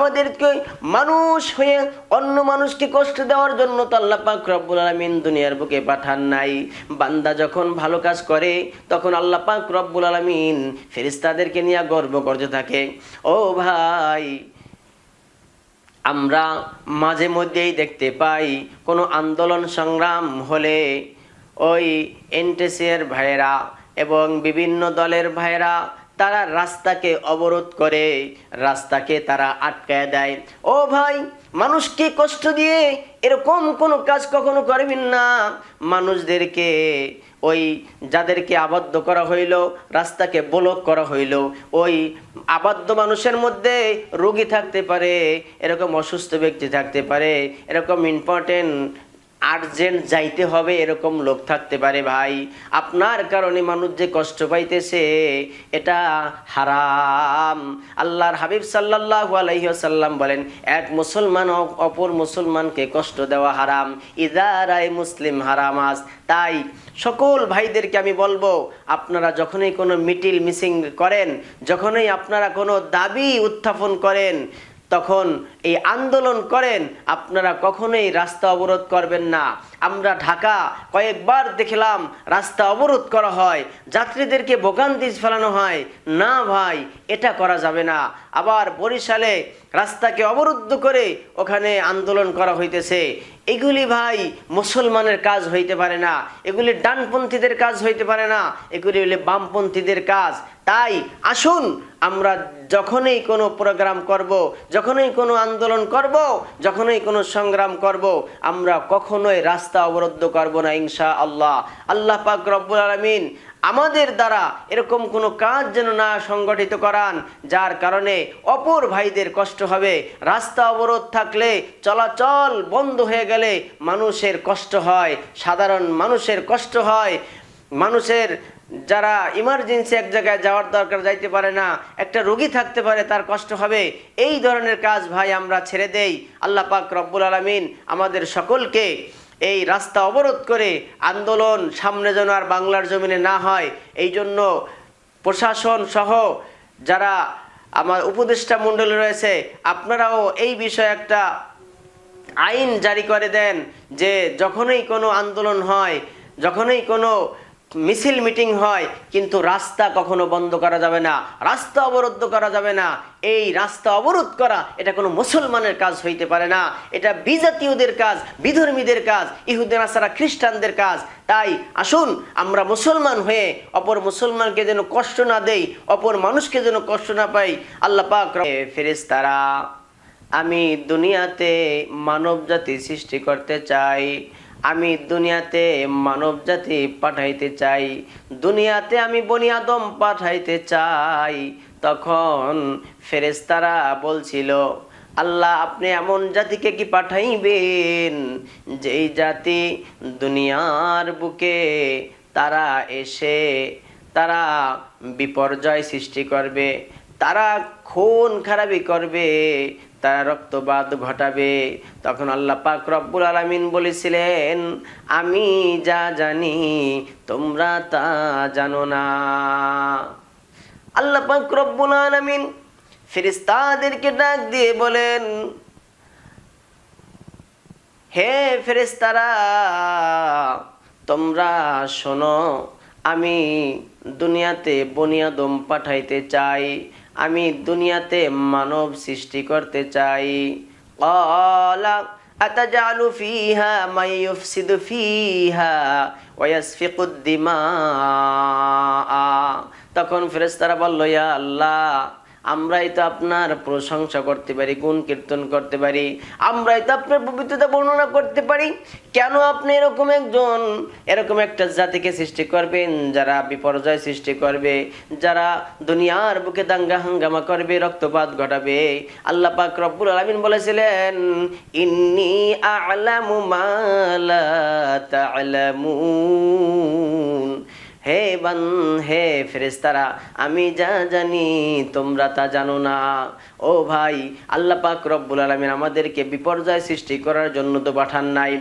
আমাদেরকে মানুষ হয়ে অন্য মানুষকে কষ্ট দেওয়ার জন্য তো আল্লাহ পাক রব্বুল আলামিন দুনিয়ার বুকে পাঠান নাই। বান্দা যখন ভালো কাজ করে, তখন আল্লাহ পাক রব্বুল আলামিন ফেরেশতাদেরকে নিয়ে গর্ব করতে থাকে। ও ভাই, আমরা মাঝে মধ্যেই দেখতে পাই কোনো আন্দোলন সংগ্রাম হলে ওই এনটিসির ভাইয়েরা এবং বিভিন্ন দলের ভাইয়েরা তারা রাস্তাকে অবরোধ করে, রাস্তাকে তারা আটকায় দেয়। ও ভাই মানুষকে কষ্ট দিয়ে এরকম কোনো কাজ কখনো করবেন না? মানুষদেরকে ওই যাদেরকে আবদ্ধ করা হইল, রাস্তাকে ব্লক করা হইল, ওই আবদ্ধ মানুষের মধ্যে রোগী থাকতে পারে, এরকম অসুস্থ ব্যক্তি থাকতে পারে, এরকম ইম্পর্টেন্ট আর্জেন্ট যাইতে হবে এরকম লোক থাকতে পারে ভাই। আপনার কারণে মানুষ যে কষ্ট পাইতেছে, এটা হারাম। আল্লাহর হাবিব সাল্লাল্লাহু আলাইহি ওয়াসাল্লাম বলেন, এক মুসলমান অপর মুসলমানকে কষ্ট দেওয়া হারাম। ইদারাই মুসলিম হারাম হারামাস। তাই সকল ভাইদেরকে আমি বলব, আপনারা যখনই কোনো মিটিল মিসিং করেন, যখনই আপনারা কোনো দাবি উত্থাপন করেন তখন এই আন্দোলন করেন, আপনারা কখনোই রাস্তা অবরোধ করবেন না। আমরা ঢাকা কয়েকবার দেখলাম রাস্তা অবরোধ করা হয়, যাত্রীদেরকে ভোগান্তি ফেলানো হয়। না ভাই, এটা করা যাবে না। আবার বরিশালে রাস্তাকে অবরুদ্ধ করে ওখানে আন্দোলন করা হইতেছে। এগুলি ভাই মুসলমানের কাজ হইতে পারে না, এগুলি ডানপন্থীদের কাজ হইতে পারে না, এগুলি হলে বামপন্থীদের কাজ। তাই আসুন, আমরা যখনই কোনো প্রোগ্রাম করব, যখনই কোনো আন্দোলন করব, যখনই কোনো সংগ্রাম করব, আমরা কখনোই রাস্তা অবরুদ্ধ করব না ইনশা আল্লাহ আল্লাহ পাক রব্বুল আলমিন আমাদের দ্বারা এরকম কোনো কাজ যেন না সংগঠিত করান, যার কারণে অপর ভাইদের কষ্ট হবে। রাস্তা অবরোধ থাকলে চলাচল বন্ধ হয়ে গেলে মানুষের কষ্ট হয়, সাধারণ মানুষের কষ্ট হয়। মানুষের যারা ইমার্জেন্সি এক জায়গায় যাওয়ার দরকার যাইতে পারে না, একটা রোগী থাকতে পারে, তার কষ্ট হবে। এই ধরনের কাজ ভাই আমরা ছেড়ে দেই। আল্লাহ পাক রব্বুল আলমিন আমাদের সকলকে এই রাস্তা অবরোধ করে আন্দোলন সামনে যেন আর বাংলার জমিনে না হয়, এই জন্য প্রশাসন সহ যারা আমার উপদেষ্টা মণ্ডলী রয়েছে, আপনারাও এই বিষয়ে একটা আইন জারি করে দেন যে যখনই কোনো আন্দোলন হয়, যখনই কোনো মিছিল মিটিং হয়, কিন্তু রাস্তা কখনো বন্ধ করা যাবে না, রাস্তা অবরুদ্ধ করা যাবে না। এই রাস্তা অবরোধ করা, এটা কোনো মুসলমানের কাজ হইতে পারে না। এটা বিজাতীয়দের কাজ, বিধর্মীদের কাজ, ইহুদিন আসারা খ্রিস্টানদের কাজ। তাই আসুন, আমরা মুসলমান হয়ে অপর মুসলমানকে যেন কষ্ট না দেই, অপর মানুষকে যেন কষ্ট না পাই। আল্লাহ পাক ফেরেশতারা, আমি দুনিয়াতে মানব জাতি সৃষ্টি করতে চাই। আমি দুনিয়াতে মানব জাতি পাঠাইতে চাই। দুনিয়াতে আমি বনি আদম পাঠাইতে চাই। তখন ফেরেস্তারা বলছিল, আল্লাহ, আপনি এমন জাতিকে কি পাঠাইবেন? যেই জাতি দুনিয়ার বুকে তারা এসে তারা বিপর্যয় সৃষ্টি করবে। তারা খুন খারাপি করবে, তারা রক্তপাত ঘটাবে। তখন আল্লাহ পাক রব্বুল আলামিন বলেছিলেন, আমি যা জানি, তোমরা তা জানো না। আল্লাহ পাক রব্বুল আলামিন ফেরেশতাদেরকে ডাক দিয়ে বলেন, হে ফেরেশতারা, তোমরা শোনো আমি দুনিয়াতে বনিয়াদম পাঠাইতে চাই আমি দুনিয়াতে মানব সৃষ্টি করতে চাই قال أتجعل فيها من يفسد فيها ويسفك الدماء তখন ফেরেশতারা বলল ইয়া আল্লাহ আমরাই তো আপনার প্রশংসা করতে পারি, গুণ কীর্তন করতে পারি, আমরাই তো আপনার পবিত্রতা বর্ণনা করতে পারি। কেন আপনি এরকম একজন, এরকম একটা জাতিকে সৃষ্টি করবেন, যারা বিপর্যয় সৃষ্টি করবে, যারা দুনিয়ার বুকে দাঙ্গা হাঙ্গামা করবে, রক্তপাত ঘটাবে? আল্লাহ পাক রব্বুল আলামিন বলেছিলেন, ইন্নি আ'লামু মা লা তা'লামুন। হে বান, হে ফেরেস্তারা আমি যা জানি, তোমরা তা জানো না। ও ভাই, আল্লাহ পাক রব্বুল আলমিন আমাদেরকে বিপর্যয় সৃষ্টি করার জন্য তো পাঠান নাই।